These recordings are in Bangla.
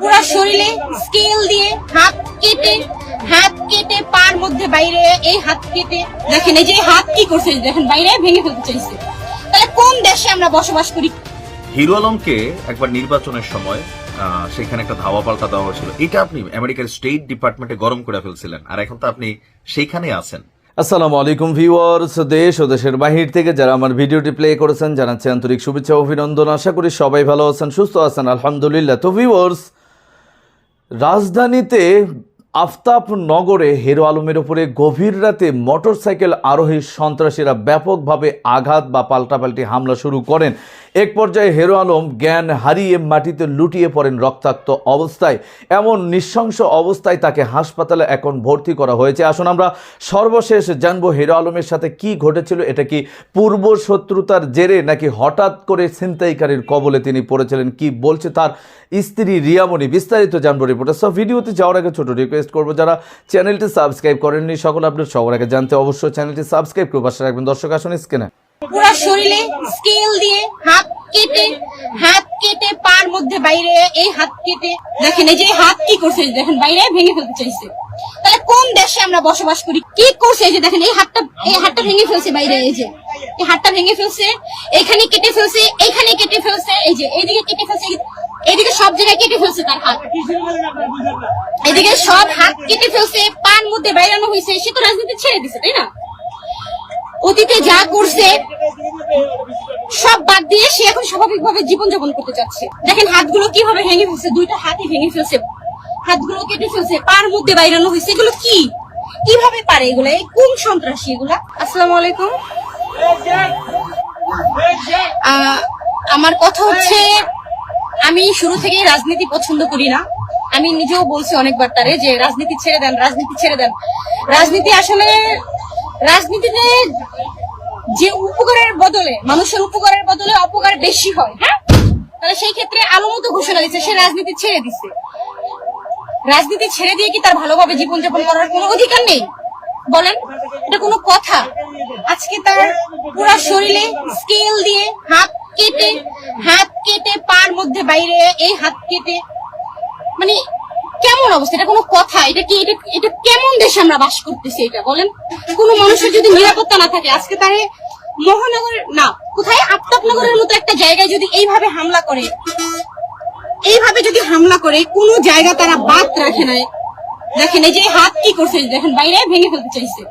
পুরো শরীরে স্কেল দিয়ে হাত কেটে হাত কেটে পার মধ্যে বাইরে এই হাত কেটে। দেখেন এই যে হাত কি করছে? দেখেন বাইরে ভেঙে ফেলতে চাইছে। তাহলে কোন দেশে আমরা বসবাস করি? হিরো আলমকে একবার নির্বাচনের সময় সেখানে একটা ধাওয়া পাল্টা দেওয়া হয়েছিল। এটা আপনি আমেরিকার স্টেট ডিপার্টমেন্টে গরম করে ফেলছিলেন আর এখন তো আপনি সেইখানে আছেন। আসসালামু আলাইকুম ভিউয়ার্স দেশ ও দেশের বাহির থেকে যারা আমার ভিডিওটি প্লে করেছেন জানাচ্ছি আন্তরিক শুভেচ্ছা ও অভিনন্দন। আশা করি সবাই ভালো আছেন সুস্থ আছেন আলহামদুলিল্লাহ। তো ভিউয়ার্স রাজধানীতে আফতাব নগরে হেরো আলমের ওপরে গভীর রাতে মোটরসাইকেল আরোহী সন্ত্রাসীরা ব্যাপকভাবে আঘাত বা পাল্টাপাল্টি হামলা শুরু করেন। এক পর্যায়ে হেরো আলম জ্ঞান হারিয়ে মাটিতে লুটিয়ে পড়েন রক্তাক্ত অবস্থায়। এমন নৃশংস অবস্থায় তাকে হাসপাতালে এখন ভর্তি করা হয়েছে। আসুন আমরা সর্বশেষ জানব হেরো আলমের সাথে কি ঘটেছিল, এটা কি পূর্ব শত্রুতার জেরে নাকি হঠাৎ করে ছিনতাইকারীর কবলে তিনি পড়েছিলেন, কি বলছে তার স্ত্রী রিয়ামণি? বিস্তারিত জানব রিপোর্টার সব ভিডিওতে যাওয়ার আগে ছোট রিকোয়েস্ট করব, যারা চ্যানেলটি সাবস্ক্রাইব করেননি, সকল আপডেট সবার আগে জানতে অবশ্যই চ্যানেলটি সাবস্ক্রাইব করে পাশে রাখবেন। দর্শক, আসুন স্ক্রিনে পুরো শরীরে স্কেল দিয়ে হাত কেটে হাত কেটে পার মধ্যে বাইরে এই হাত কেটে দেখেন, এই যে হাত কি করছে দেখেন, বাইরে ভেঙে ফেলতে চাইছে। তাহলে কোন দেশে আমরা বসবাস করি? কি করছে এই যে দেখেন, এই হাতটা এই হাতটা ভেঙে ফেলছে বাইরে, এই যে। এই হাতটা ভেঙে ফেলছে, এখানে কেটে ফেলছে, এখানে কেটে ফেলছে, এই যে, এইদিকে কেটে ফেলছে এদিকে সব জায়গায় কেটে ফেলছে তার হাত। এদিকে সব হাত কেটে ফেলছে পান মধ্যে বাইরানো হয়েছে, সে তো রাজনীতি ছেড়ে দিছে, তাই না? অতীতে যা করছে, সব বাদ দিয়ে সে এখন স্বাভাবিকভাবে জীবনযাপন করতে চাচ্ছে। দেখেন হাতগুলো কীভাবে ভেঙে ফেলছে, দুইটা হাতই ভেঙে ফেলছে। হাতগুলো কেটে ফেলছে, পার মধ্যে বাইরানো হয়েছে। এগুলো কি? কীভাবে পারে এগুলো? এই কোন সন্ত্রাসী এগুলা? আসসালামু আলাইকুম। আমার কথা হচ্ছে, আমি শুরু থেকেই রাজনীতি পছন্দ করি না। আমি নিজেও বলছি অনেকবার তারে যে, রাজনীতি ছেড়ে দেন, রাজনীতি ছেড়ে দেন। রাজনীতি আসলে রাজনীতিতে যে উপকারের বদলে, মানুষের উপকারের বদলে অপকার বেশি হয় হ্যাঁ? তাহলে সেই ক্ষেত্রে আলোমতো ঘোষণা দিচ্ছে, সে রাজনীতি ছেড়ে দিছে রাজনীতি ছেড়ে দিয়ে কি তার ভালোভাবে জীবনযাপন করার কোনো অধিকার নেই? বলেন, এটা কোনো কথা। আজকে তার পুরো শরীরে স্কেল দিয়ে হাত কেটে হাত কেটে পার মধ্যে বাইরে, এই হাত কেটে মানে কেমন অবস্থা? এটা কোনো কথা, এটা কি, এটা এটা কেমন দেশে আমরা বাস করতেছি এটা, বলেন? কোনো মানুষের যদি নিরাপত্তা না থাকে, আজকে তারে মহানগর না, কোথায়? আফতাবনগরের মতো একটা জায়গায় যদি এইভাবে হামলা করে, এইভাবে যদি হামলা করে, কোনো জায়গা তারা বাদ রাখে নাই। দেখেন, এই যে হাত কি করছে, দেখেন, বাইরে ভেঙে ফেলতে চাইছে।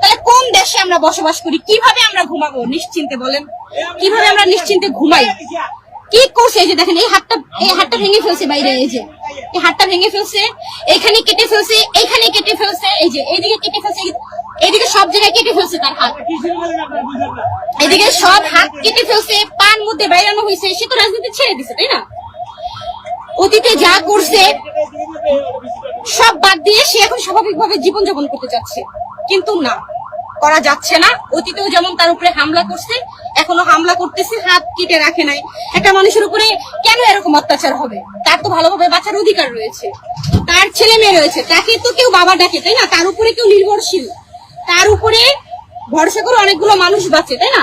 তাহলে কোন দেশে আমরা বসবাস করি? কীভাবে আমরা ঘুমাবো? নিশ্চিন্তে বলেন। কীভাবে আমরা নিশ্চিন্তে ঘুমাই? কি করছে? এই যে দেখেন, এই হাতটা এই হাতটা ভেঙে ফেলছে বাইরে, এই যে। এই হাতটা ভেঙে ফেলছে, এখানে কেটে ফেলছে, এখানে কেটে ফেলছে, এই যে, এইদিকে কেটে ফেলছে এইদিকে সব জায়গায় কেটে ফেলছে তার হাত। এদিকে সব হাত কেটে ফেলছে পান মধ্যে বাইরানো হয়েছে। সে তো রাজনীতি ছেড়ে দিছে, তাই না? অতীতে যা করছে, সব বাদ দিয়ে সে এখন স্বাভাবিকভাবে জীবনযাপন করতে চাচ্ছে। কিন্তু না। করা যাচ্ছে না। অতীতেও যেমন তার উপরে হামলা করছে, এখনও হামলা করতেছে, হাত কেটে রাখে নাই। একটা মানুষের উপরে কেন এরকম অত্যাচার হবে? তার তো ভালোভাবে বাঁচার অধিকার রয়েছে। তার ছেলে মেয়ে রয়েছে, তাকে তো কেউ বাবা ডাকে, তাই না? তার উপরে কেউ নির্ভরশীল। তার উপরে ভরসা করে অনেকগুলো মানুষ বাঁচে, তাই না?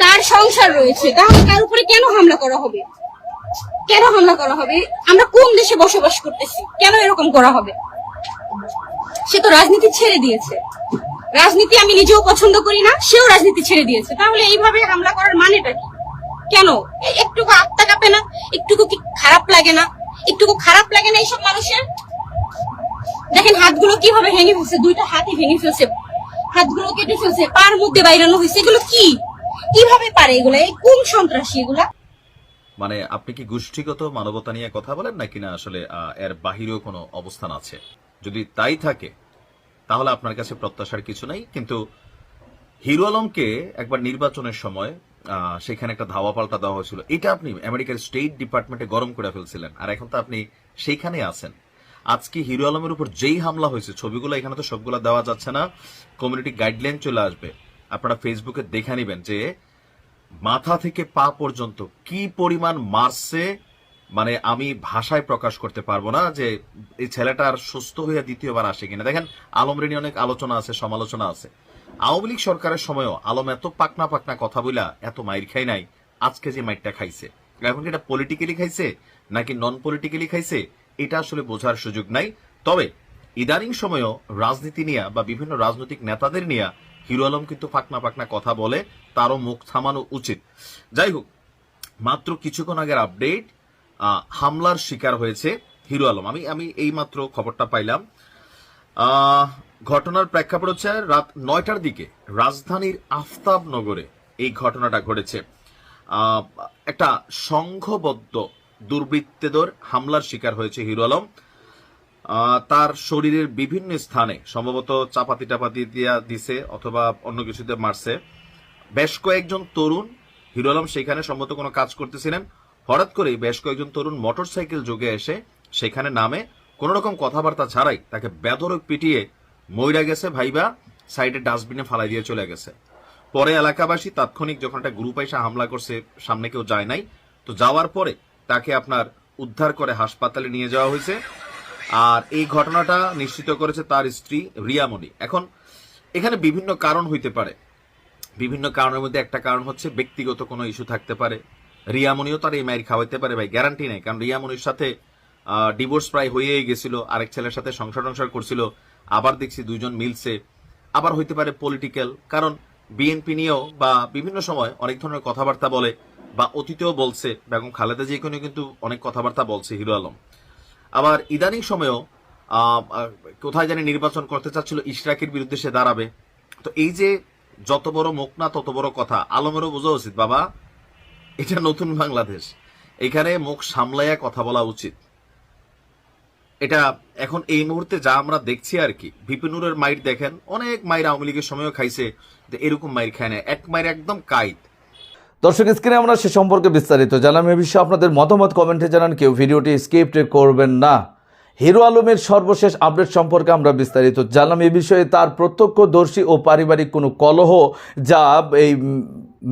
তার সংসার রয়েছে, তাহলে তার উপরে কেন হামলা করা হবে? কেন হামলা করা হবে? আমরা কোন দেশে বসবাস করতেছি? কেন এরকম করা হবে? সে তো রাজনীতি ছেড়ে দিয়েছে। রাজনীতি আমি নিজেও পছন্দ করি না, সেও রাজনীতি ছেড়ে দিয়েছে। তাহলে এইভাবে হামলা করার মানেটা কি? কেন? একটুকু আত্মা কাঁপে না? একটুকু কি খারাপ লাগে না? একটুকু খারাপ লাগে না এইসব মানুষের? দেখেন, হাতগুলো কীভাবে ভেঙে ফেলছে? দুইটা হাতই ভেঙে ফেলছে। হাতগুলো কেটে ফেলছে। পার মধ্যে বাইরানো হয়েছে। এগুলো কি? কীভাবে পারে এগুলো? এই কোন সন্ত্রাসী এগুলা? মানে আপনি কি গোষ্ঠীগত মানবতা নিয়ে কথা বলেন নাকি না আসলে এর বাহিরেও কোনো অবস্থান আছে? যদি তাই থাকে তাহলে আপনার কাছে প্রত্যাশার কিছু নাই। কিন্তু হিরো আলমকে একবার নির্বাচনের সময় সেখানে একটা ধাওয়া পাল্টা দেওয়া হয়েছিল। এটা আপনি আমেরিকার স্টেট ডিপার্টমেন্টে গরম করে ফেলছিলেন। আর এখন তো আপনি সেইখানে আছেন। আজকে হিরো আলমের উপর যেই হামলা হয়েছে, ছবিগুলো এখানে তো সবগুলো দেওয়া যাচ্ছে না কমিউনিটি গাইডলাইন চলে আসবে। আপনারা ফেসবুকে দেখে নেবেন যে মাথা থেকে পা পর্যন্ত কি পরিমাণ মারছে মানে আমি ভাষায় প্রকাশ করতে পারব না যে এই ছেলেটা আর সুস্থ হয়ে দ্বিতীয়বার আসে কিনা। দেখেন, আলম রেনি অনেক আলোচনা আছে, সমালোচনা আছে। আওয়ামী লীগ সরকারের সময়ও আলম এত পাকনা পাকনা কথা বইলা এত মাইর খাই নাই, আজকে যে মাইরটা খাইছে। এখন কি এটা পলিটিক্যালি খাইছে নাকি নন পলিটিক্যালি খাইছে, এটা আসলে বোঝার সুযোগ নাই। তবে ইদানিং সময়েও রাজনীতি নিয়ে বা বিভিন্ন রাজনৈতিক নেতাদের নিয়ে হিরো আলম কিন্তু ফাকনা ফাকনা কথা বলে, তারও মুখ থামানো উচিত। যাই হোক, মাত্র কিছুক্ষণ আগের আপডেট হামলার শিকার হয়েছে হিরো আলম। আমি আমি এই মাত্র খবরটা পাইলাম। ঘটনার প্রেক্ষাপট হচ্ছে রাত নয়টার দিকে রাজধানীর আফতাবনগরে এই ঘটনাটা ঘটেছে। একটা সংঘবদ্ধ দুর্বৃত্তদের হামলার শিকার হয়েছে হিরো আলম। তার শরীরের বিভিন্ন স্থানে, সম্ভবত চাপাতি টাপাতি দিয়া দিছে অথবা অন্য কিছুতে মারছে। বেশ কয়েকজন তরুণ হিরো আলম সেখানে সম্ভবত কোনো কাজ করতেছিলেন। হঠাৎ করেই বেশ কয়েকজন তরুণ মোটরসাইকেল যোগে এসে সেখানে নামে। কোন রকম কথাবার্তা ছাড়াই তাকে বেদরক পিটিয়ে মইরা গেছে ভাইবা, সাইডে ডাস্টবিনে ফালাই দিয়ে চলে গেছে। পরে এলাকাবাসী তাৎক্ষণিক যখন একটা গ্রুপ এসে হামলা করছে, সামনে কেউ যায় নাই। তো যাওয়ার পরে তাকে আপনার উদ্ধার করে হাসপাতালে নিয়ে যাওয়া হয়েছে। আর এই ঘটনাটা নিশ্চিত করেছে তার স্ত্রী রিয়ামণি। এখন এখানে বিভিন্ন কারণ হইতে পারে। বিভিন্ন কারণের মধ্যে একটা কারণ হচ্ছে ব্যক্তিগত কোনো ইস্যু থাকতে পারে। রিয়ামনিও তার এই মায়ের খাওয়াইতে পারে ভাই গ্যারান্টি নেই। কারণ রিয়ামনির সাথে ডিভোর্স প্রায় হয়েই গেছিল, আরেক ছেলের সাথে সংসার টংসার করছিল, আবার দেখছি দুইজন মিলছে, আবার হইতে পারে পলিটিক্যাল কারণ বিএনপি নিয়েও বা বিভিন্ন সময় অনেক ধরনের কথাবার্তা বলে বা অতীতেও বলছে, বেগম খালেদা জিয়া কিন্তু অনেক কথাবার্তা বলছে হিরো আলম। আবার ইদানিং সময়েও কোথায় জানি নির্বাচন করতে চাচ্ছিল, ইশরাকের বিরুদ্ধে সে দাঁড়াবে। তো এই যে যত বড় মুখ না তত বড় কথা, আলমেরও বোঝা উচিত, বাবা। এটা নতুন বাংলাদেশ। এখানে মুখ সামলাইয়া কথা বলা উচিত। এটা এখন এই মুহূর্তে যা আমরা দেখছি আর কি বিপিনুরের মাইর দেখেন, অনেক মায়ের আওয়ামী লীগের সময়ও খাইছে এরকম মায়ের খায় না। এক মায়ের একদম কাইত দর্শক, স্ক্রিনে আমরা সে সম্পর্কে বিস্তারিত জানাম। এ বিষয়ে আপনাদের মতামত কমেন্টে জানান। কেউ ভিডিওটি স্কিপ্ট করবেন না। হিরো আলমের সর্বশেষ আপডেট সম্পর্কে আমরা বিস্তারিত জানলাম। এ বিষয়ে তার প্রত্যক্ষদর্শী ও পারিবারিক কোনো কলহ যা এই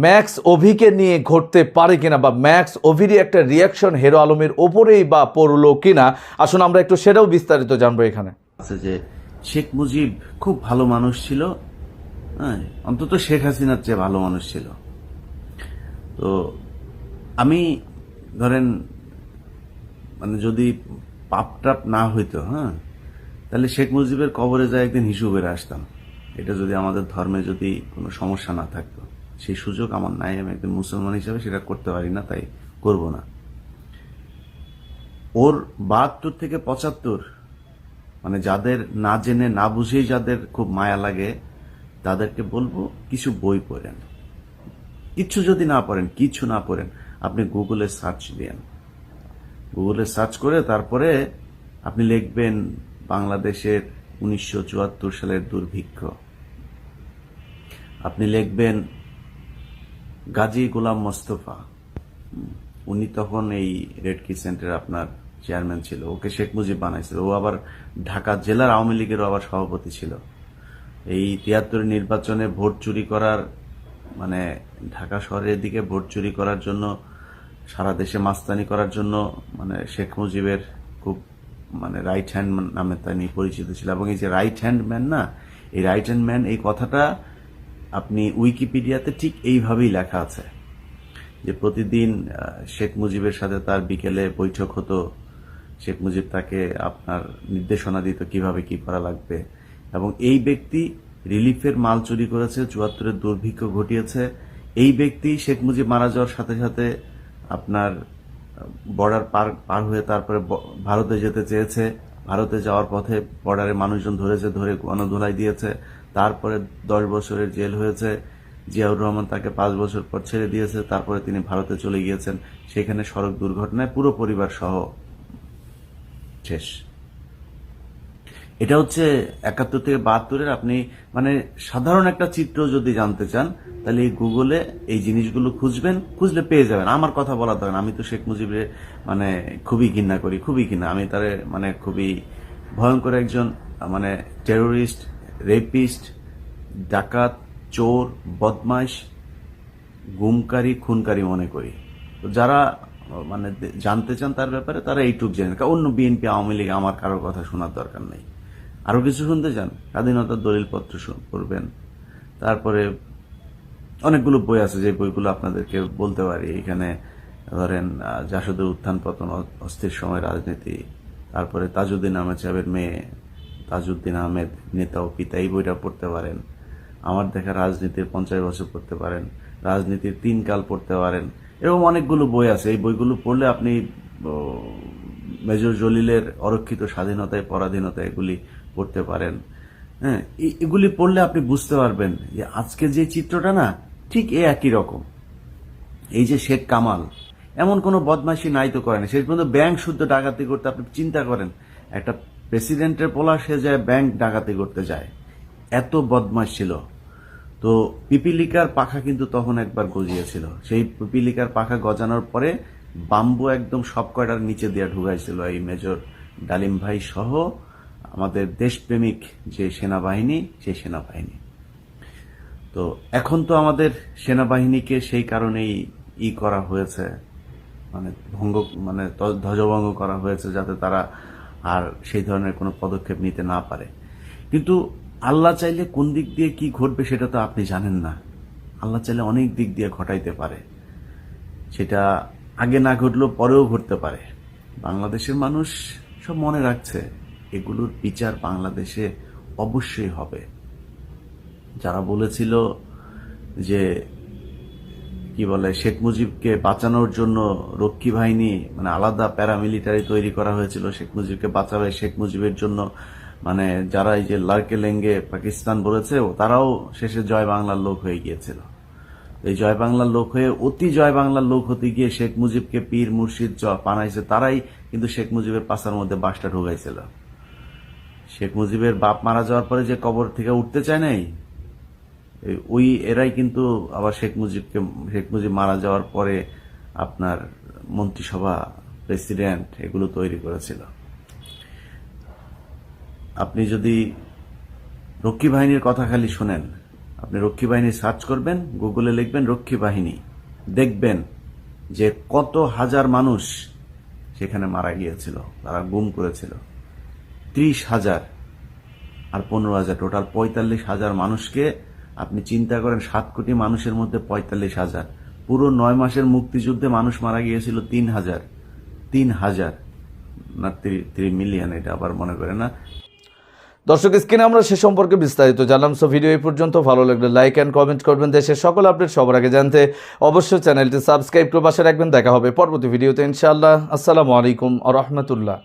ম্যাক্স অভিকে নিয়ে ঘটতে পারে কিনা বা ম্যাক্স অভিরই একটা রিয়াকশন হিরো আলমের ওপরেই বা পড়ল কিনা? আসুন, আমরা একটু সেটাও বিস্তারিত জানব এখানে। আছে যে শেখ মুজিব খুব ভালো মানুষ ছিল হ্যাঁ অন্তত শেখ হাসিনার চেয়ে ভালো মানুষ ছিল। তো আমি ধরেন মানে যদি পাপ টাপ না হইতো হ্যাঁ? তাহলে শেখ মুজিবের কবরে যায় একদিন হিসু বেড়ে আসতাম। এটা যদি আমাদের ধর্মে যদি কোনো সমস্যা না থাকতো। সেই সুযোগ আমার নাই, আমি একজন মুসলমান হিসাবে সেটা করতে পারি না, তাই করব না। ওর বাহাত্তর থেকে পঁচাত্তর মানে যাদের না জেনে, না বুঝেই যাদের খুব মায়া লাগে, তাদেরকে বলব কিছু বই পড়েন। কিছু যদি না পড়েন, কিছু না পড়েন, আপনি গুগলে সার্চ দিয়েন। গুগলে সার্চ করে তারপরে আপনি লিখবেন বাংলাদেশের উনিশশো চুয়াত্তর সালের দুর্ভিক্ষ। আপনি লিখবেন গাজী গোলাম মোস্তফা। উনি তখন এই রেড ক্রিসেন্টের আপনার চেয়ারম্যান ছিল। ওকে শেখ মুজিব বানাইছিল। ও আবার ঢাকা জেলার আওয়ামী লীগেরও আবার সভাপতি ছিল। এই তিয়াত্তরের নির্বাচনে ভোট চুরি করার মানে ঢাকা শহরের দিকে ভোট চুরি করার জন্য সারা দেশে মাস্তানি করার জন্য মানে শেখ মুজিবের খুব মানে রাইট হ্যান্ড নামে তিনি পরিচিত ছিল। এবং এই যে রাইট হ্যান্ড ম্যান না, এই রাইট হ্যান্ড ম্যান এই কথাটা আপনি উইকিপিডিয়াতে ঠিক এইভাবেই লেখা আছে। যে প্রতিদিন শেখ মুজিবের সাথে তার বিকেলে বৈঠক হতো। শেখ মুজিব তাকে আপনার নির্দেশনা দিত কীভাবে কি করা লাগবে। এবং এই ব্যক্তি রিলিফের মাল চুরি করেছে, চুয়াত্তরের দুর্ভিক্ষ ঘটিয়েছে। এই ব্যক্তি শেখ মুজিব মারা যাওয়ার সাথে সাথে আপনার বর্ডার পার পার হয়ে তারপরে ভারতে যেতে চেয়েছে। ভারতে যাওয়ার পথে বর্ডারে মানুষজন ধরেছে, ধরে গণধোলাই দিয়েছে। তারপরে দশ বছরের জেল হয়েছে। জিয়াউর রহমান তাকে পাঁচ বছর পর ছেড়ে দিয়েছে। তারপরে তিনি ভারতে চলে গিয়েছেন। সেখানে সড়ক দুর্ঘটনায় পুরো পরিবার সহ শেষ। এটা হচ্ছে একাত্তর থেকে বাহাত্তরের আপনি মানে সাধারণ একটা চিত্র যদি জানতে চান, তাহলে গুগলে এই জিনিসগুলো খুঁজবেন, খুঁজলে পেয়ে যাবেন। আমার কথা বলা দরকার। আমি তো শেখ মুজিবের মানে খুবই ঘৃণা করি, খুবই ঘৃণা। আমি তারে মানে খুবই ভয়ঙ্কর একজন মানে টেরোরিস্ট রেপিস্ট ডাকাত, চোর বদমাইশ গুমকারী, খুনকারী মনে করি। তো যারা মানে জানতে চান তার ব্যাপারে, তারা এইটুক জেনে অন্য বিএনপি আওয়ামী লীগ, আমার কারোর কথা শোনার দরকার নেই। আরও কিছু শুনতে চান? স্বাধীনতার দলিলপত্র পড়বেন তারপরে অনেকগুলো বই আছে, যে বইগুলো আপনাদেরকে বলতে পারি। এখানে ধরেন জাসদের উত্থান পতন অস্থির সময় রাজনীতি, তারপরে তাজউদ্দিন আহমেদ সাহেবের মেয়ে, তাজউদ্দিন আহমেদ নেতা ও পিতা, এই বইটা পড়তে পারেন। আমার দেখা রাজনীতির পঞ্চাশ বছর পড়তে পারেন। রাজনীতির তিন কাল পড়তে পারেন। এরকম অনেকগুলো বই আছে। এই বইগুলো পড়লে আপনি মেজর জলিলের অরক্ষিত স্বাধীনতায় পরাধীনতা এগুলি পড়তে পারেন। হ্যাঁ এগুলি পড়লে আপনি বুঝতে পারবেন যে আজকে যে চিত্রটা না, ঠিক এ একই রকম। এই যে শেখ কামাল, এমন কোনো বদমাইশি নাই তো করেন শেষ পর্যন্ত ব্যাংক শুদ্ধ ডাকাতি করতে আপনি চিন্তা করেন, একটা প্রেসিডেন্টের পোলা সে যায়, ব্যাংক ডাকাতি করতে যায়। এত বদমাস ছিল। তো পিপিলিকার পাখা কিন্তু তখন একবার গজিয়েছিল। সেই পিপিলিকার পাখা গজানোর পরে বাম্বু একদম সব কয়টার নিচে দিয়ে ঢুকাইছিল। এই মেজর ডালিম ভাই সহ আমাদের দেশপ্রেমিক যে সেনাবাহিনী সেই সেনাবাহিনী। তো এখন তো আমাদের সেনাবাহিনীকে সেই কারণেই ই করা হয়েছে মানে ভঙ্গ মানে ধ্বজভঙ্গ করা হয়েছে যাতে তারা আর সেই ধরনের কোনো পদক্ষেপ নিতে না পারে। কিন্তু আল্লাহ চাইলে কোন দিক দিয়ে কি ঘটবে সেটা তো আপনি জানেন না। আল্লাহ চাইলে অনেক দিক দিয়ে ঘটাইতে পারে। সেটা আগে না ঘটলেও পরেও ঘটতে পারে। বাংলাদেশের মানুষ সব মনে রাখছে। এগুলোর বিচার বাংলাদেশে অবশ্যই হবে। যারা বলেছিল যে, কি বলে, শেখ মুজিবকে বাঁচানোর জন্য রক্ষী বাহিনী মানে আলাদা প্যারামিলিটারি তৈরি করা হয়েছিল, শেখ মুজিবকে বাঁচাবে শেখ মুজিবের জন্য মানে যারা এই যে লার্কে লেঙ্গে পাকিস্তান বলেছে, তারাও শেষে জয় বাংলার লোক হয়ে গিয়েছিল। এই জয় বাংলার লোক হয়ে, অতি জয় বাংলার লোক হতে গিয়ে শেখ মুজিবকে পীর মুর্শিদ বানাইছে, তারাই কিন্তু শেখ মুজিবের পাশার মধ্যে বাসটা ঢুকাইছিল। শেখ মুজিবের বাপ মারা যাওয়ার পরে যে কবর থেকে উঠতে চায় নাই ওই এরাই কিন্তু আবার শেখ মুজিবকে, শেখ মুজিব মারা যাওয়ার পরে আপনার মন্ত্রিসভা, প্রেসিডেন্ট এগুলো তৈরি করেছিল। আপনি যদি রক্ষী বাহিনীর কথা খালি শোনেন, আপনি রক্ষী বাহিনী সার্চ করবেন, গুগলে লিখবেন রক্ষী বাহিনী, দেখবেন যে কত হাজার মানুষ সেখানে মারা গিয়েছিল, তারা গুম করেছিল। ত্রিশ হাজার আর পনেরো হাজার। টোটাল পঁয়তাল্লিশ হাজার মানুষকে আপনি চিন্তা করেন, সাত কোটি মানুষের মধ্যে পঁয়তাল্লিশ হাজার। পুরো নয় মাসের মুক্তিযুদ্ধে মানুষ মারা গিয়েছিল তিন হাজার। তিন হাজার। না থ্রি মিলিয়ন এটা আবার মনে করে না। দর্শক, স্ক্রিনে আমরা সে সম্পর্কে বিস্তারিত জানলাম সো ভিডিও এই পর্যন্ত। ভালো লাগলে লাইক অ্যান্ড কমেন্ট করবেন। দেশের সকল আপডেট সবার আগে জানতে অবশ্যই চ্যানেলটি সাবস্ক্রাইব করে পাশে রাখবেন। দেখা হবে পরবর্তী ভিডিওতে ইনশাআল্লাহ। আসসালামু আলাইকুম আ রহমতুল্লাহ।